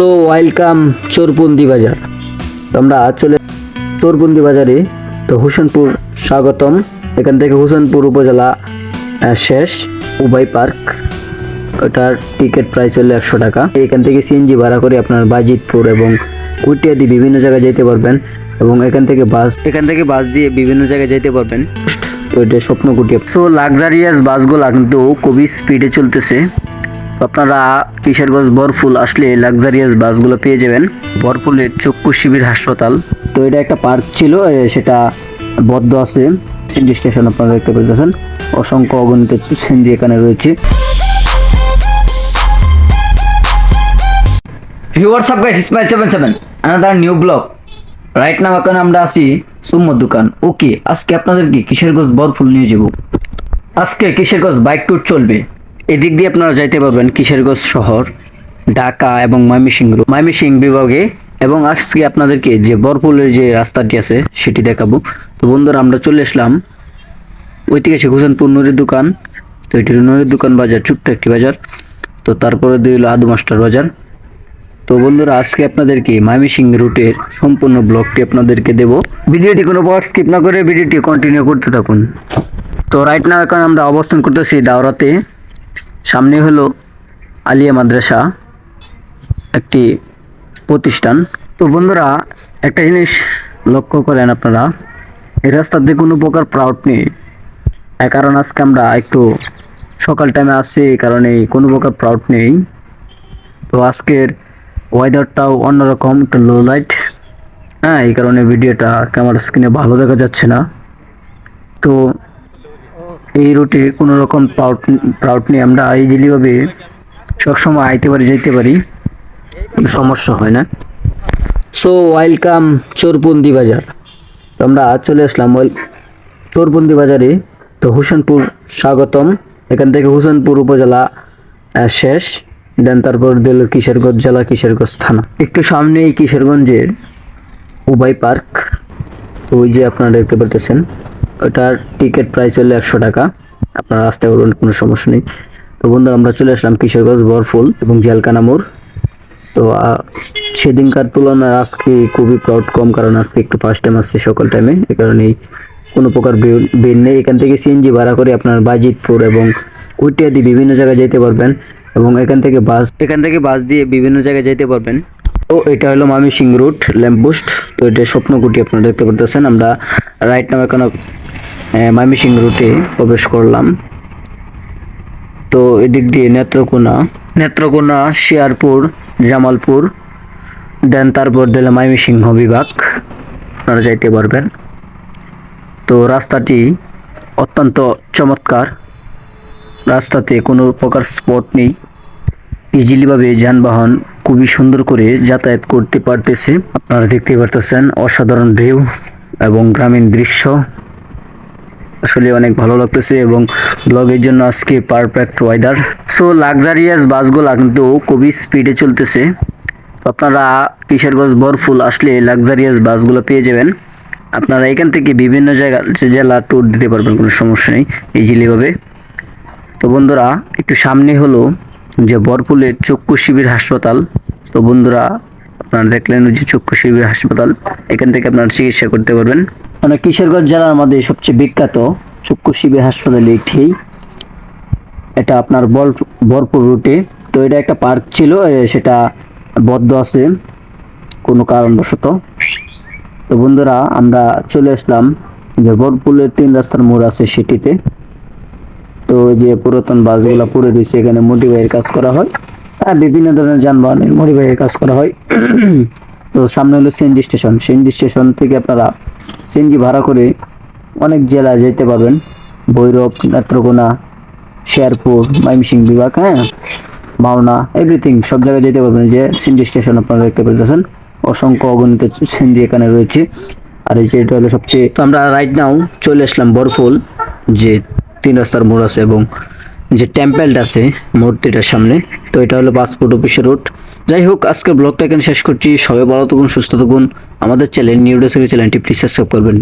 So welcome চোরবন্দি বাজার। আমরা চলে চোরবন্দি বাজারে, তো হোসেনপুর স্বাগতম। এখান থেকে হোসেনপুর উপজেলা শেষ উবাই পার্ক। ওটার টিকিট প্রাইস হলো একশো টাকা। এখান থেকে সিএনজি ভাড়া করে আপনার বাজিতপুর এবং কুটিয়াদি বিভিন্ন জায়গায় যেতে পারবেন এবং এখান থেকে বাস, এখান থেকে বাস দিয়ে বিভিন্ন জায়গায় যেতে পারবেন। তো এটা স্বপ্ন কুটিয়া সো লাক্সারিয়াস বাসগুলা কিন্তু খুবই স্পিডে চলতেছে। আপনারা কিশোরগঞ্জ বরফুল আসলে লাক্সারিয়াস বাসগুলো পেয়ে যাবেন। বরফুলের চক্ষু শিবির হাসপাতাল। তো এটা একটা পার্ক ছিল সেটা বদ্ধ আছে। সিন্ডি স্টেশন আপনারা দেখতে পাচ্ছেন অসংখ্য অগণিত সিন্ডি এখানে রয়েছে। What's up guys Ismail seven seven another new blog right now এখন আমরা আছি সুম্মর দোকান। ওকে আজকে আপনাদেরকে কিশোরগঞ্জ বরফুল নিয়ে যাব? আজকে কিশোরগঞ্জ বাইক ট্যুর চলবে? এদিক দিয়ে আপনারা যাইতে পারবেন কিশোরগঞ্জ শহর, ঢাকা এবং ময়মনসিং ময়মনসিং বিভাগে এবং আজকে আপনাদেরকে যে বরফুলের যে রাস্তাটি আছে, সেটি দেখাবো। তো বন্ধুরা, আমরা চলে আসলাম ঐতিহাসিক হোসেনপুর নুরের দোকান। তো এটি নুরের দোকান বাজার, ছোট্ট একটি বাজার। তো তারপরে দিয়ে আদু মাস্টার বাজার। তো বন্ধুরা, আজকে আপনাদেরকে ময়মনসিং রুটের সম্পূর্ণ ব্লগটি আপনাদেরকে দেব। ভিডিওটি কোনো পার্ট স্কিপ না করে ভিডিওটি কন্টিনিউ করতে থাকুন। তো রাইট নাও এখন আমরা অবস্থান করতেছি দাওরাতে। সামনে হলো আলিয়া মাদ্রাসা, একটি প্রতিষ্ঠান। তো বন্ধুরা, একটা জিনিস লক্ষ্য করেন আপনারা, এই রাস্তাতে কোনো প্রকার প্রাউড নেই। কারণ আজকে আমরা একটু সকাল টাইমে আসছি, এই কারণে কোনো প্রকার প্রাউড নেই। তো আজকের ওয়েদারটাও অন্যরকম, একটু লো লাইট হ্যাঁ এই কারণে ভিডিওটা ক্যামেরা স্ক্রিনে ভালো দেখা যাচ্ছে না। তো এই রুটে কোনো রকম প্রাউড প্রাউড নিয়ে আমরা ইজিলিভাবে সবসময় আইতে পারি যেতে পারি। কোনো সমস্যা হয় না। সো ওয়েলকাম চোরপন্দি বাজার। তো আমরা চলে আসলাম। ওয়েল চোরবন্দি বাজারে। তো হুসেনপুর স্বাগতম। এখান থেকে হুসেনপুর উপজেলা শেষ। দেন তারপর দিল কিশোরগঞ্জ জেলা, কিশোরগঞ্জ থানা। একটু সামনেই কিশোরগঞ্জের উবাই পার্ক। তো ওই যে আপনারা দেখতে পারতেছেন। ওটার টিকিট প্রাইস হলো একশো টাকা। আপনারা আসতে পারবেন, কোনো সমস্যা নেই। তো বন্ধুরা, আমরা চলে আসলাম কিশোরগঞ্জ বরফুল এবং জেলকানা মোড়। তো সেদিনকার তুলনায় আজকে খুবই প্রাউড কম, কারণ আজকে একটু ফার্স্ট টাইম আসছে সকাল টাইমে এই কারণেই কোনো প্রকার ভিড় নেই। এখান থেকে সিএনজি ভাড়া করে আপনার বাজিতপুর এবং কুটিয়াদি বিভিন্ন জায়গায় যেতে পারবেন এবং এখান থেকে বাস, এখান থেকে বাস দিয়ে বিভিন্ন জায়গায় যেতে পারবেন। তো, এটা হলো মামি সিং রুট ল্যাম্পপোস্ট তো, এটা স্বপ্নকুটি আপনারা দেখতে পারতেছেন। আমরা রাইট নাম এখন মামি রুটে প্রবেশ করলাম। তো এদিক দিয়ে নেত্রকোনা নেত্রকোনা শিয়ারপুর জামালপুর, দেন তারপর দিলে ময়মনসিংহ বিভাগ। আপনারা যাইতে পারবেন। তো রাস্তাটি অত্যন্ত চমৎকার। রাস্তাতে কোনো প্রকার স্পট নেই। ইজিলিভাবে যানবাহন খুবই সুন্দর করে যাতায়াত করতে পারতেছে। আপনারা দেখতে পারতেছেন অসাধারণ ভিউ এবং গ্রামীণ দৃশ্য। আসলে অনেক ভালো লাগতেছে এবং ব্লগের জন্য আজকে পারফেক্ট ওয়েদার সো লাক্সারিয়াস বাসগুলো কিন্তু খুবই স্পিডে চলতেছে। আপনারা কিশোরগঞ্জ বরফুল আসলে লাক্সারিয়াস বাসগুলো পেয়ে যাবেন। আপনারা এখান থেকে বিভিন্ন জায়গা জেলা ট্যুর দিতে পারবেন, কোনো সমস্যা নেই ইজিলিভাবে তো বন্ধুরা, একটু সামনে হলো যে বরফুলের চক্ষু শিবির হাসপাতাল। তো বন্ধুরা আপনারা দেখলেন ওই যে চক্ষু শিবির হাসপাতাল, এখান থেকে আপনারা চিকিৎসা করতে পারবেন। মানে কিশোরগঞ্জ জেলার মধ্যে সবচেয়ে বিখ্যাত চক্ষু শিবির হাসপাতাল এটি। এটা আপনার বল বরপুর রুটে। তো এটা একটা পার্ক ছিল সেটা বদ্ধ আছে, কোনো কারণবশত। তো বন্ধুরা, আমরা চলে আসলাম যে বরপুলের তিন রাস্তার মোড় আছে সেটিতে। তো যে পুরাতন বাসগুলো পড়ে রয়েছে, এখানে মোটিভাইয়ের কাজ করা হয়। বিভিন্ন ধরনের যানবাহনের মোটিভাইয়ের কাজ করা হয়। তো সামনে হলো সিএনজি স্টেশন। সিএনজি স্টেশন থেকে আপনারা সিএনজি ভাড়া করে অনেক জেলায় যেতে পারবেন। ভৈরব, নেত্রকোনা, শেরপুর, ময়মনসিংহ বিভাগ হ্যাঁ? মাওনা এভরিথিং সব জায়গায় যেতে পারবেন। যে সিএনজি স্টেশন আপনারা দেখতে পাচ্ছেন অসংখ্য অগণিত সিএনজি এখানে রয়েছে। আর এই যে এটা হলো সবচেয়ে তো আমরা রাইট নাও চলে আসলাম বরফুল, যে তিন রাস্তার মোড় আছে এবং যে টেম্পেলটা আছে, মূর্তিটার সামনে, তো এটা হলো পাসপোর্ট অফিসের রুট যাই হোক, আজকের ব্লগটা এখানে শেষ করছি। সবাই ভালো থাকুন, সুস্থ থাকুন। আমাদের চ্যানেল নিউডেসের চ্যানেলটি প্লিজ সাবস্ক্রাইব করবেন।